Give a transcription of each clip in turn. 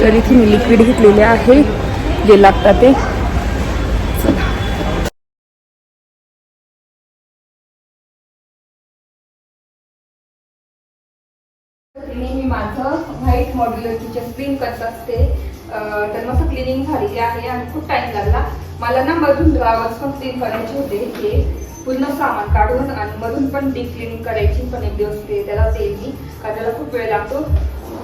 तर इथे मी लिक्विड घेतलेले आहे. जे लागतात ते. माझं व्हाईट मॉड्युलरची क्लीन करत असते. तर मस्त क्लिनिंग झालेली आहे आणि खूप टाइम लागला. मला ना मधून ड्रावर्स पण क्लीन करायचे होते. हे पूर्ण सामान काढून आणि मधून पण डीप क्लिनिंग करायची पण एक दिवस ते त्याला येईल मी कारण त्याला खूप वेळ लागतो.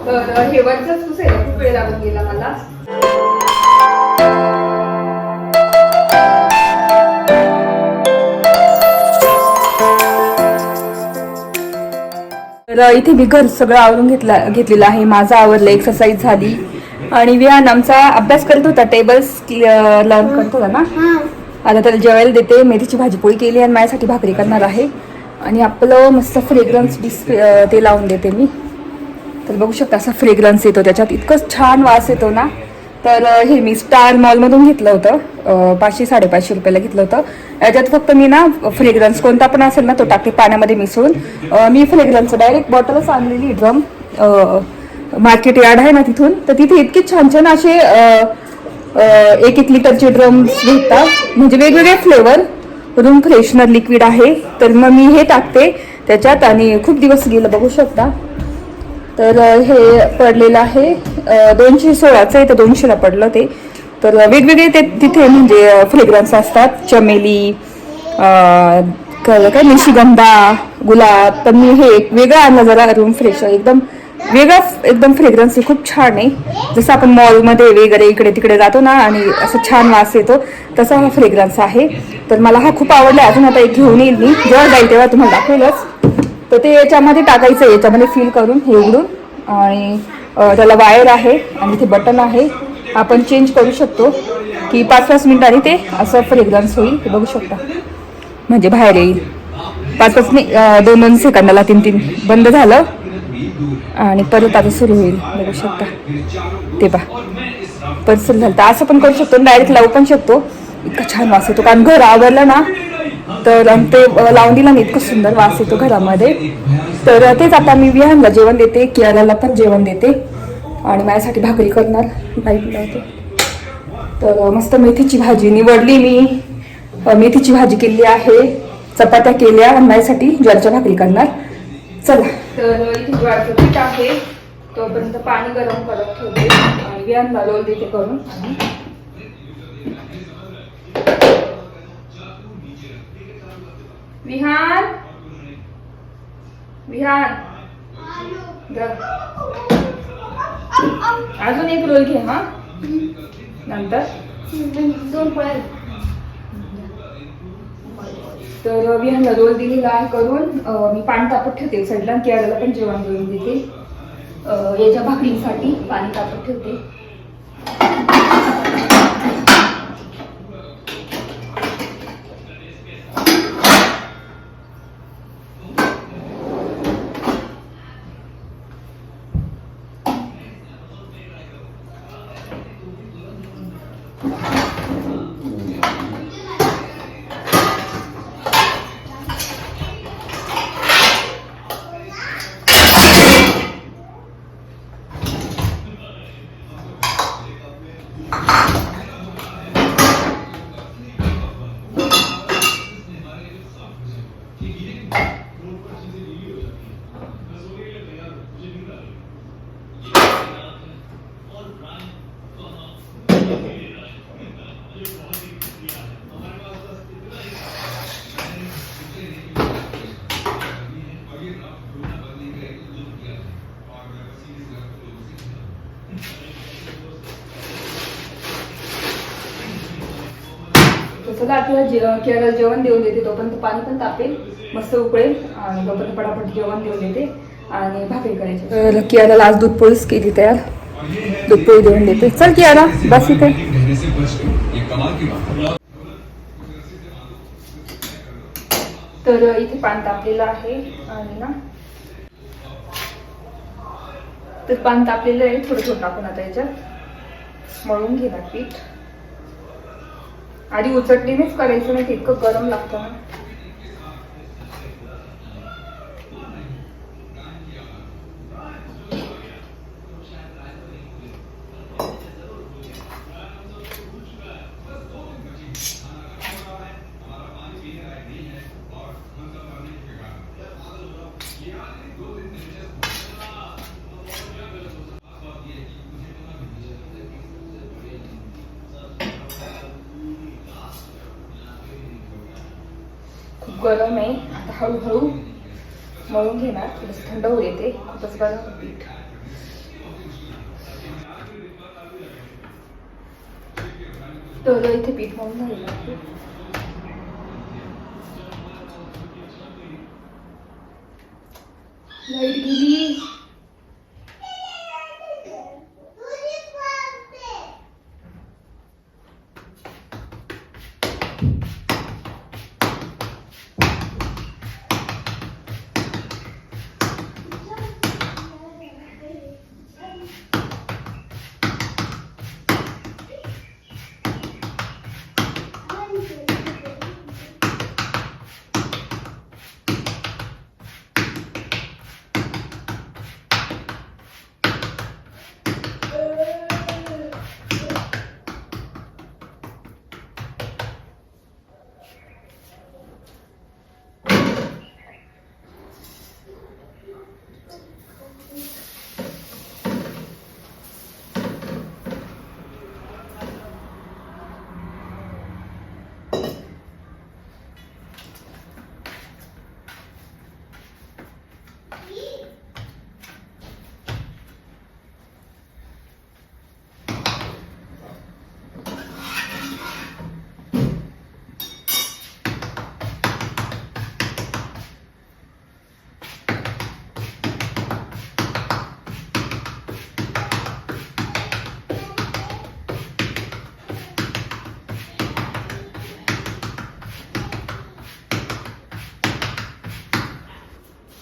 तर पुसायला खूप वेळ लागून गेला मला. तर इथे मी घर सगळं आवरून घेतला घेतलेलं आहे. माझं आवरलं एक्सरसाइज झाली. आणि विहान आमचा अभ्यास करत होता. टेबल्स लर्न करत होता ना? आता त्याला जेवायला देते. मेथीची भाजी पोळी केली आणि माझ्यासाठी भाकरी करणार आहे. आणि आपलं मस्त फ्रेग्रन्स डिस्प्ले ते लावून देते मी. तर बघू शकता असा फ्रेग्रन्स येतो त्याच्यात. इतकं छान वास येतो ना. तर हे मी स्टार मॉलमधून घेतलं होतं. पाचशे साडेपाचशे रुपयाला घेतलं होतं. याच्यात फक्त मी ना फ्रेग्रन्स कोणता पण असेल ना तो टाकते पाण्यामध्ये मिसळून. मी फ्रेग्रन्स डायरेक्ट बॉटलच आणलेली ड्रम मार्केट यार्ड आहे ना तिथून. तर तिथे इतके छान छान असे एक एक लिटरचे ड्रम्स भेटतात. म्हणजे वेगवेगळे फ्लेवर रूम फ्रेशनर लिक्विड आहे. तर मग मी हे टाकते त्याच्यात आणि खूप दिवस गेलं बघू शकता. तर हे पडलेलं आहे. दोनशे सोळाचं आहे तर दोनशेला पडलं ते. तर वेगवेगळे ते तिथे म्हणजे फ्रेग्रन्स असतात. चमेली काय काय निशिगंधा गुलाब. तर मी हे एक वेगळं आणलं जरा रूम फ्रेश एकदम वेगळा एकदम फ्रेग्रन्स खूप छान आहे. जसं आपण मॉलमध्ये वगैरे इकडे तिकडे जातो ना आणि असं छान वास येतो तसा हा फ्रेग्रन्स आहे. तर मला हा खूप आवडला. अजून आता एक घेऊन येईल मी. जेव्हा जाईल तेव्हा तुम्हाला दाखवेलच. तर ते याच्यामध्ये टाकायचं आहे याच्यामध्ये फिल करून हे उघडून आणि त्याला वायर आहे आणि ते बटन आहे आपण चेंज करू शकतो. की पाच पाच मिनिटांनी ते असं फ्रेग्रन्स होईल ते बघू शकता. म्हणजे बाहेर येईल. पाच पाच नाही दोन दोन सेकंदाला तीन तीन बंद झालं आणि परत आता सुरू होईल बघू शकता. ते पहा. परत सुरू झालं. तर असं पण करू शकतो डायरेक्ट लावू पण शकतो. इतका छान वास येतो. कारण घर आवरलं ना तर आणि ते लावणीला मी इतकं सुंदर वास येतो घरामध्ये. तर तेच आता मी विहानला जेवण देते कियाराला पण जेवण देते. आणि माझ्यासाठी भाकरी करणार. लाइट तर मस्त मेथीची भाजी निवडली मी. मेथीची भाजी केली आहे. चपात्या केल्या. आणि माझ्यासाठी ज्वारीच्या भाकरी करणार. चला. तर इथे ज्वारीचं पीठ आहे. तोपर्यंत पाणी गरम करत ठेवते. आणि विहानला रोल देते करून. विहान विहान अजून एक रोल घे हा. नंतर. दोन तर विहानला रोल दिलेला आहे करून मी पाणी तापत ठेवते साईडला केळाला पण जेवण देऊन देते. याच्या भाकरीसाठी पाणी तापत ठेवते तर चला आपल्याला जे जेवण देऊन देते तोपर्यंत पाणी पण तापेल मस्त उकळेल आणि तोपर्यंत पटापट जेवण देऊन देते आणि भाकरी करायची. तर कियाला आज दूध पोळीच केली तयार. दूध पोळी देऊन देते चल कियाला बस इथे तर इथे पान तापलेलं आहे आणि ना तर पान तापलेलं आहे थोडं थोडं टाकून आता याच्यात. मळून घेणार पीठ. आधी उचटणीनेच करायचं नाही इतकं गरम लागतं ना. खूप गरम आहे. आता हळूहळू मळून घेणार. थोडंसं थंड होऊ येते खूपच गरम पीठ. तर इथे पीठ मळून झालेलं आहे लाइट गेली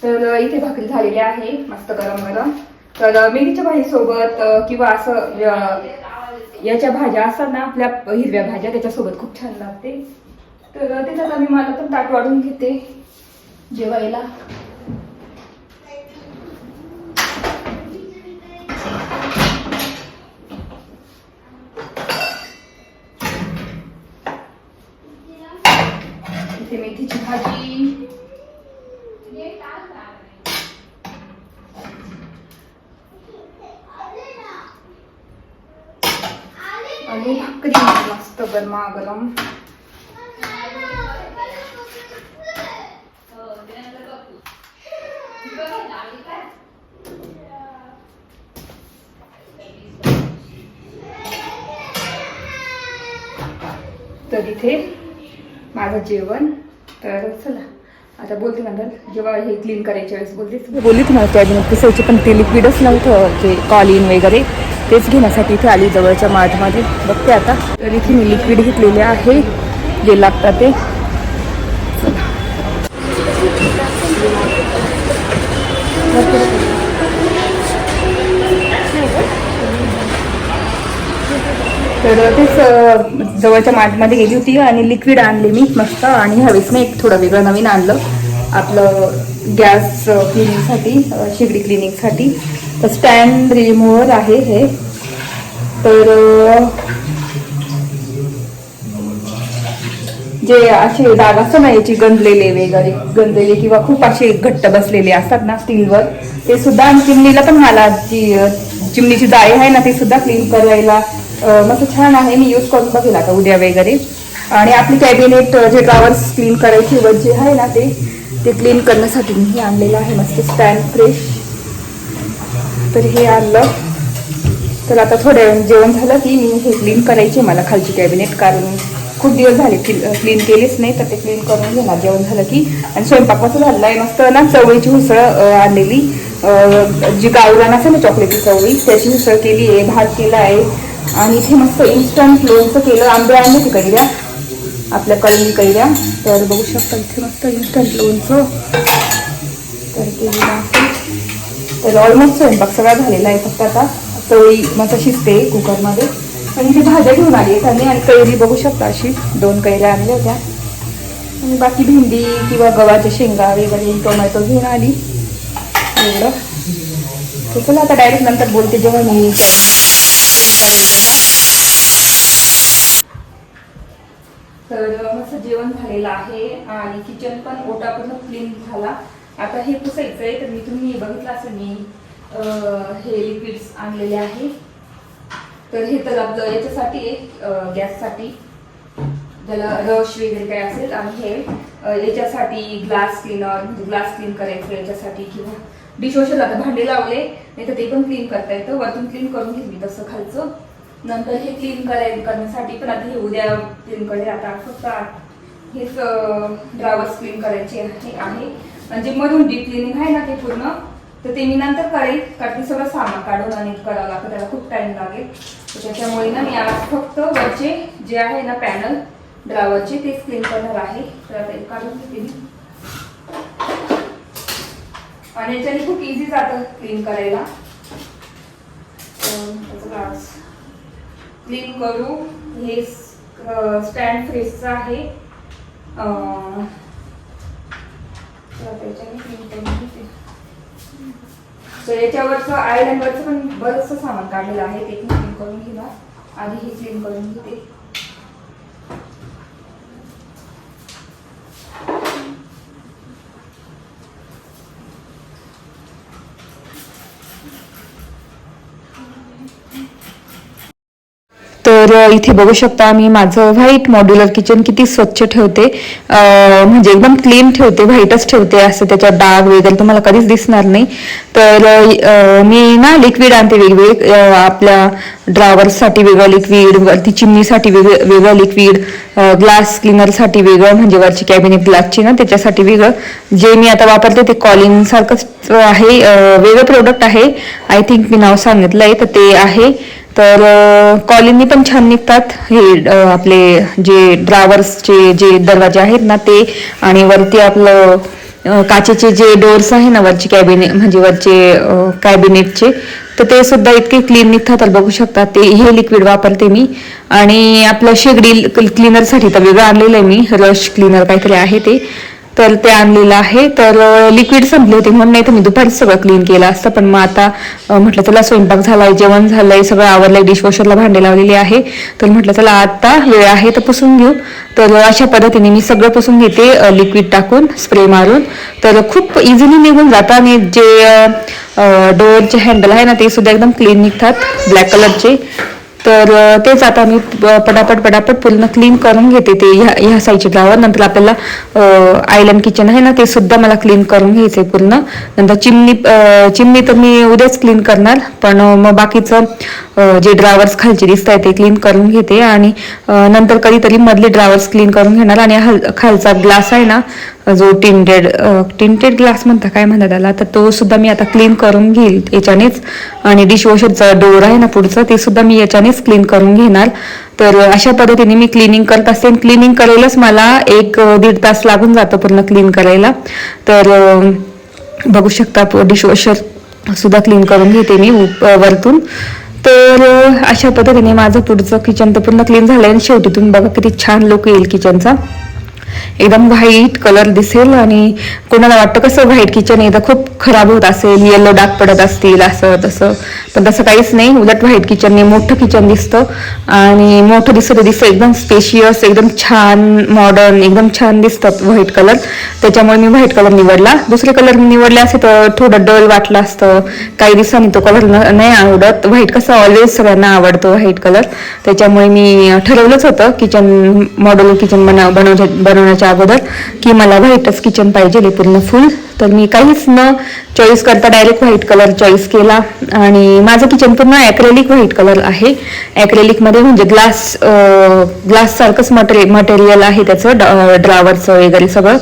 तर इथे भाकरी झालेली आहे मस्त गरम गरम. तर मेथीच्या भाजीसोबत किंवा असं याच्या भाज्या असतात ना आपल्या हिरव्या भाज्या त्याच्यासोबत खूप छान लागते. तर त्याच्यात आम्ही मला पण ताट वाढून घेते जेवायला इथे मेथीची भाजी आणि भाकरी मस्त गरम तर इथे माझं जेवण. तर चला आता बोलते म्हणतात जेव्हा हे क्लीन करायच्या वेळेस बोलते. बोलली तुम्हाला कॅबिनेट पुसायची पण ते लिक्विडच नव्हतं जे कॉलिन वगैरे. तेच घेण्यासाठी इथे आली जवळच्या मार्टमध्ये बघते आता. तर इथे मी लिक्विड घेतलेले आहे. जे लागतात ते. तर तेच जवळच्या मार्टमध्ये गेली होती आणि लिक्विड आणले मी मस्त. आणि हवेच नाही एक थोडं वेगळं नवीन आणलं. आपलं गॅस क्लिनिंगसाठी शेगडी क्लिनिंगसाठी तर स्टँड रिमूव्हर आहे हे. तर जे असे डाग असतात ना याची गंजलेले वगैरे गंजलेले किंवा खूप असे घट्ट बसलेले असतात ना स्टीलवर ते सुद्धा चिमणीला पण मला जी चिमणीची जाळी आहे ना ते सुद्धा क्लीन करायला मस्त छान आहे. मी यूज करून बघेल आता उद्या वगैरे. आणि आपली कॅबिनेट जे ड्रावर्स क्लीन करायची व जे आहे ना ते ते क्लीन करण्यासाठी मी आणलेलं आहे. मस्त स्टँड फ्रेश तर हे आणलं. तर आता थोड्या वेळ जेवण झालं की मी हे क्लीन करायचे मला खालची कॅबिनेट कारण खूप दिवस झाले क्लीन केलेच नाही तर ते क्लीन करून घेणार. जेवण झालं की आणि स्वयंपाकाचं झालं झालेला आहे मस्त ना चवळीची उसळ आणलेली. जी गावरान असेल ना चॉकलेटी चवळी त्याची उसळ केली आहे भात केला आहे. आणि इथे मस्त इन्स्टंट लोणचं केलं आंबे आणले ते कैऱ्या. आपल्या कलमी कैऱ्या. तर बघू शकता इथे मस्त इन्स्टंट लोणचं. केलेलं तर ऑलमोस्ट स्वयंपाक सगळा झालेला आहे फक्त आता. चवळी मस्त शिजते कुकरमध्ये. आणि इथे भाज्या घेऊन आली आहेत आणि आणि कैरी बघू शकता अशी. दोन कैऱ्या आणल्या होत्या. आणि बाकी भेंडी किंवा गव्हाच्या शेंगा वगैरे टोमॅटो घेऊन आली. एवढं. तर चला आता डायरेक्ट नंतर बोलते जेव्हा मी. तर मस्त जेवण झालेलं आहे. आणि किचन पण ओटा पूर्ण क्लीन झाला. आता हे पुसायचं आहे तर मी तुम्ही बघितलं असेल मी हे लिक्विड्स आणलेले आहे. तर हे तर आपलं याच्यासाठी आहे गॅससाठी. त्याला रश वगैरे काय असेल आणि हे याच्यासाठी ग्लास क्लीनर म्हणजे ग्लास क्लीन करायचं याच्यासाठी किंवा डिशवॉशरला आता भांडे लावले नाही तर ते पण क्लीन करता येतं. वरतून क्लीन करून घेतली तसं खालचं. नंतर हे क्लीन कराय करण्यासाठी पण आता हे उद्या क्लीन करेल. आता फक्त आ- हेच ड्रावर्स क्लीन करायचे आहे. म्हणजे मधून डीप क्लिनिंग आहे ना ते पूर्ण तर ते मी नंतर करेल कारण ते सगळं सामान काढून आणि करावं लागतं त्याला खूप टाइम लागेल. तर त्याच्यामुळे ना मी आज फक्त वरचे जे आहे ना पॅनल ड्रावरचे ते क्लीन करणार आहे. तर आता काढून घेते मी. आणि याच्याने खूप इझी जातं क्लीन करायला. क्लीन करू. हे स्टँड फ्रेशचं आहे. सो तर करून घेते. तर याच्यावरचं आयलंडवरचं पण बरंचसं सामान काढलेलं आहे. ते क्लीन करून घेणार. आधी हे क्लीन करून घेते. तर इथे बघू शकता मी माझं व्हाईट मॉड्युलर किचन किती स्वच्छ ठेवते. म्हणजे एकदम क्लीन ठेवते व्हाईटच ठेवते असं त्याच्यात डाग वगैरे तुम्हाला कधीच दिसणार नाही. तर मी ना लिक्विड आणते वेगवेगळे आपल्या ड्रावरसाठी वेगळं लिक्विड वरती चिमणीसाठी वेगळं वेगळं लिक्विड ग्लास क्लिनरसाठी वेगळं म्हणजे वरची कॅबिनेट ग्लासची ना त्याच्यासाठी वेगळं. जे मी आता वापरते ते कॉलिन सारखंच आहे वेगळं प्रोडक्ट आहे. आय थिंक मी नाव सांगितलं आहे तर ते आहे. तर कॉलिनी पण छान निघतात. हे आपले जे ड्रावर्सचे जे दरवाजे आहेत ना ते आणि वरती आपलं काचेचे जे डोअर्स आहे ना वरचे कॅबिनेट म्हणजे वरचे कॅबिनेटचे तर ते सुद्धा इतके क्लीन निघतात. तर बघू शकता ते हे लिक्विड वापरते मी. आणि आपलं शेगडी क्लिनरसाठी तर वेगळं आणलेलं आहे मी. रश क्लिनर काहीतरी आहे ते. तर ते आणलेलं आहे. तर लिक्विड संपली होती म्हणून नाही तर मी दुपारी सगळं क्लीन केलं असतं. पण मग आता म्हटलं चला स्वयंपाक झालाय जेवण झालंय सगळं आवरलंय डिशवॉशरला भांडे लावलेली आहे. तर म्हटलं चला आता वेळ आहे तर पुसून घेऊ. तर अशा पद्धतीने मी सगळं पुसून घेते लिक्विड टाकून स्प्रे मारून. तर खूप इझिली निघून जातं आणि जे डोअरचे हँडल आहे ना ते सुद्धा एकदम क्लीन निघतात. ब्लॅक कलरचे तर तेच आता मी पटापट पटापट पूर्ण क्लीन करून घेते ते ह्या ह्या साईडच्या ड्रावर नंतर आपल्याला आयलंड किचन आहे ना ते सुद्धा मला क्लीन करून घ्यायचंय पूर्ण. नंतर चिमणी चिमणी तर मी उद्याच क्लीन करणार पण मग बाकीचं जे ड्रावर्स खालचे दिसत आहेत ते क्लीन करून घेते आणि नंतर कधीतरी मधले ड्रावर्स क्लीन करून घेणार आणि खालचा ग्लास आहे ना जो टिंटेड टिंटेड ग्लास म्हणता काय म्हणतात त्याला? तर तो सुद्धा मी आता क्लीन करून घेईल याच्यानेच. आणि डिशवॉशरचा डोर आहे ना पुढचं ते सुद्धा मी याच्यानेच क्लीन करून घेणार. तर अशा पद्धतीने मी क्लिनिंग करत असते क्लिनिंग करायलाच मला एक दीड तास लागून जातो पूर्ण क्लीन करायला. तर बघू शकता डिशवॉशर सुद्धा क्लीन करून घेते मी उप- वरतून. तर अशा पद्धतीने माझं पुढचं किचन तर पूर्ण क्लीन झालंय आणि शेवटी तुम्ही बघा किती छान लोक येईल किचनचा एकदम व्हाईट कलर दिसेल आणि कोणाला वाटतं कसं व्हाईट किचन एकदा खूप खराब होत असेल येलो डाग पडत असतील असं तसं. पण तसं काहीच नाही उलट व्हाईट किचनने मोठं किचन दिसतं. आणि मोठं दिसत दिसतं एकदम स्पेशियस एकदम छान मॉडर्न एकदम छान दिसतं व्हाईट कलर. त्याच्यामुळे मी व्हाईट कलर निवडला. दुसरे कलर निवडले असे तर थोडं डल वाटलं असतं. काही दिवसांनी तो कलर नाही आवडत. व्हाईट कसं ऑलवेज सगळ्यांना आवडतो व्हाईट कलर. त्याच्यामुळे मी ठरवलंच होतं किचन मॉडेल किचन बनव बनवण्या जेवणाच्या अगोदर की मला व्हाईटच किचन पाहिजे पूर्ण फुल तर मी काहीच न चॉईस करता डायरेक्ट व्हाईट कलर चॉईस केला. आणि माझं किचन पूर्ण ॲक्रेलिक व्हाईट कलर आहे. ॲक्रेलिकमध्ये म्हणजे ग्लास ग्लाससारखंच मटेरि मटेरियल मटेरियल आहे त्याचं ड्रावरचं वगैरे सगळं.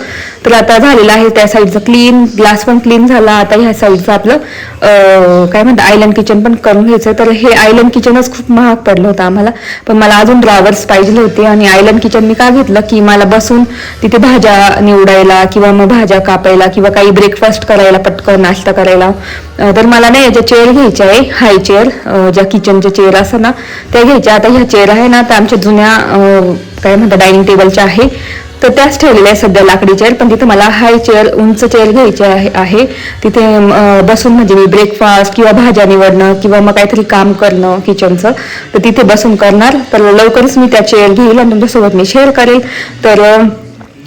तर आता झालेलं आहे त्या साईडचं क्लीन ग्लास पण क्लीन झाला. आता ह्या साईडचं आपलं काय म्हणतात आयलंड किचन पण करून घ्यायचं. तर हे आयलंड किचनच खूप महाग पडलं होतं आम्हाला. पण मला अजून ड्रावर्स पाहिजे होते. आणि आयलंड किचन मी का घेतलं? की मला बसून तिथे भाज्या निवडायला किंवा मग भाज्या कापायला किंवा काही ब्रेकफास्ट करायला पटकन नाश्ता करायला. तर मला नाही याच्या चेअर घ्यायच्या आहे हाय चेअर ज्या किचनच्या चेअर असं ना त्या घ्यायच्या. आता ह्या चेअर आहे ना त्या आमच्या जुन्या काय म्हणतात डायनिंग टेबलच्या आहे. तर त्याच ठेवलेल्या आहे सध्या लाकडी चेअर पण तिथे मला हाय चेअर उंच चेअर घ्यायची आहे तिथे बसून म्हणजे मी ब्रेकफास्ट किंवा भाज्या निवडणं किंवा मग काहीतरी काम करणं किचनचं तर तिथे बसून करणार. तर लवकरच मी त्या चेअर घेईल आणि तुमच्यासोबत मी शेअर करेल. तर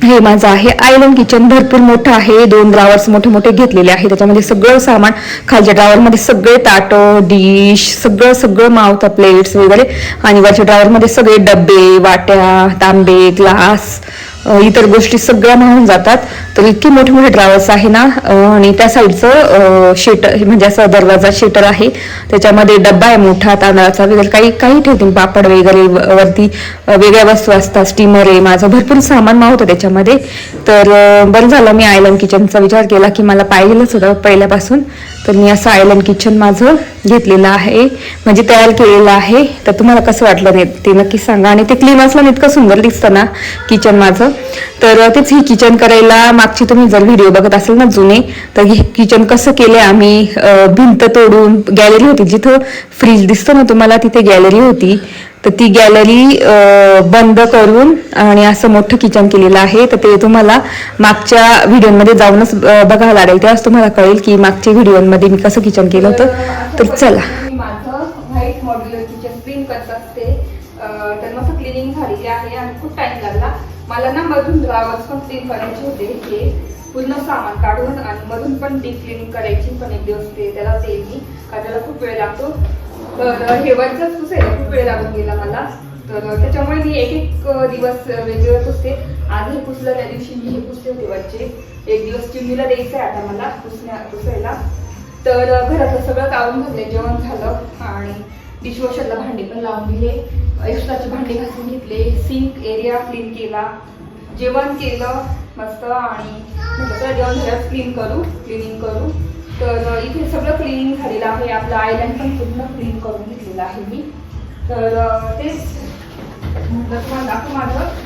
हे माझं आहे. आयलंड किचन भरपूर मोठं आहे. दोन ड्रावर्स मोठे मोठे घेतलेले आहे. त्याच्यामध्ये सगळं सामान खालच्या ड्रावरमध्ये सगळे ताटं डिश सगळं सगळं मावतं प्लेट्स वगैरे. आणि वरच्या ड्रावरमध्ये सगळे डब्बे वाट्या तांबे ग्लास इतर गोष्टी सगळ्या म्हणून जातात तर इतके मोठे मोठे ड्रावर्स आहे ना आणि त्या साईडचं शेटर म्हणजे असं दरवाजा शेटर आहे. त्याच्यामध्ये डब्बा आहे मोठा तांदळाचा वगैरे काही काही ठेवते पापड वगैरे व- वरती वेगळ्या वस्तू असतात स्टीमर आहे माझं भरपूर सामान मावतं त्याच्यामध्ये. तर बरं झालं मी आयलंड किचनचा विचार केला की मला पाहिजेलच होतं पहिल्यापासून. तर मी असं आयलंड किचन माझं घेतलेलं आहे म्हणजे तयार केलेलं आहे. तर तुम्हाला कसं वाटलं नाही ते नक्की सांगा. आणि ते क्लीन असलं आणि इतकं सुंदर दिसतं ना किचन माझं. तर तेच ही किचन करायला मागची तुम्ही जर व्हिडिओ बघत असेल ना जुने तर हे किचन कसं केलंय आम्ही भिंत तोडून गॅलरी होती. जिथं फ्रीज दिसतो ना तुम्हाला तिथे गॅलरी होती. तर ती गॅलरी बंद करून आणि असं मोठं किचन केलेलं आहे. तर ते तुम्हाला मागच्या व्हिडिओमध्ये जाऊनच बघायला लागेल. तेव्हाच तुम्हाला कळेल की मागच्या व्हिडिओमध्ये मी कसं किचन केलं होतं. तर चला. मला ना मधून ड्रावर्स पण क्लीन करायचे होते. हे पूर्ण सामान काढून आणि मधून पण डीप क्लीन करायची पण एक दिवस ते त्याला ते मी का त्याला खूप वेळ लागतो. तर हे पुसायला खूप वेळ लागून गेला मला. तर त्याच्यामुळे मी एक एक दिवस वेगवेगळे पुसते. आज हे पुसलं त्या दिवशी मी हे पुसले होते वरचे. एक दिवस चिमणीला द्यायचं आहे आता मला पुसण्या पुसायला. तर घरातलं सगळं काढून घातलं जेवण झालं. आणि डिशवॉशरला भांडी पण लावून दिले. एक्स्ट्राचे भांडे घासून घेतले सिंक एरिया क्लीन केला. जेवण केलं मस्त आणि म्हटलं जेवण झाल्यावर क्लीन करू क्लिनिंग करू. तर इथे सगळं क्लिनिंग झालेलं आहे. आपलं आयलँड पण पूर्ण क्लीन करून घेतलेलं आहे मी. तर तेच म्हटलं तुम्हाला दाखव माझं.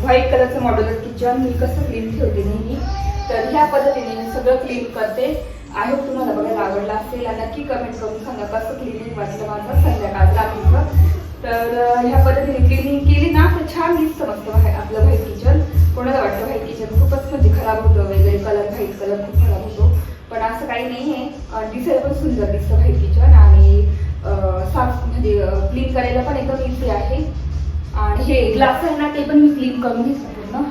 व्हाईट कलरचं मॉडेल किचन मी कसं क्लीन ठेवते नेहमी? तर ह्या पद्धतीने मी सगळं क्लीन करते. आय होप तुम्हाला बघायला आवडला असेल. नक्की कमेंट करून सांगा. कसं क्लिनिंग वाटलं माझं संध्याकाळचं रात्रीचं तर ह्या पद्धतीने क्लिनिंग केली ना तर छान दिसतं मस्त बाहेर आपलं व्हाईट किचन कोणाला वाटतं व्हाईट किचन खूपच म्हणजे खराब होतं वगैरे कलर व्हाईट कलर खूप खराब होतो. पण असं काही नाही आहे दिसायला पण सुंदर दिसतं व्हाईट किचन आणि साफ म्हणजे क्लीन करायला पण एकदम इझी आहे. आणि हे ग्लास आहे ना ते पण मी क्लीन करून घेतलं पूर्ण.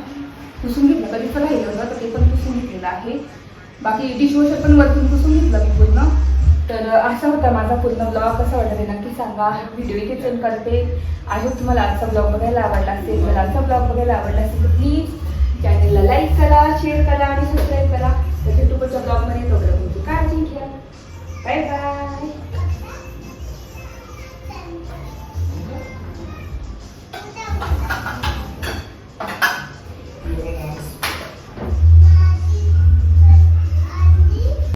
पुसून घेतलं. कधी पण राहिलं होतं तर ते पण पुसून घेतलेलं आहे. बाकी डिशवॉशर पण वरतून पुसून घेतलं मी पूर्ण. तर असा होता माझा पूर्ण ब्लॉग कसा वाटत आहे नक्की सांगा. व्हिडिओ इथे सेंड करते. आय होप तुम्हाला आजचा ब्लॉग बघायला आवडला असेल. मला आजचा ब्लॉग बघायला आवडला असेल तर प्लीज चॅनलला लाईक करा शेअर करा आणि सबस्क्राईब करा. तर युट्यूबच्या ब्लॉगमध्ये प्रॉब्लेम होतो काळजी घ्या. Bye bye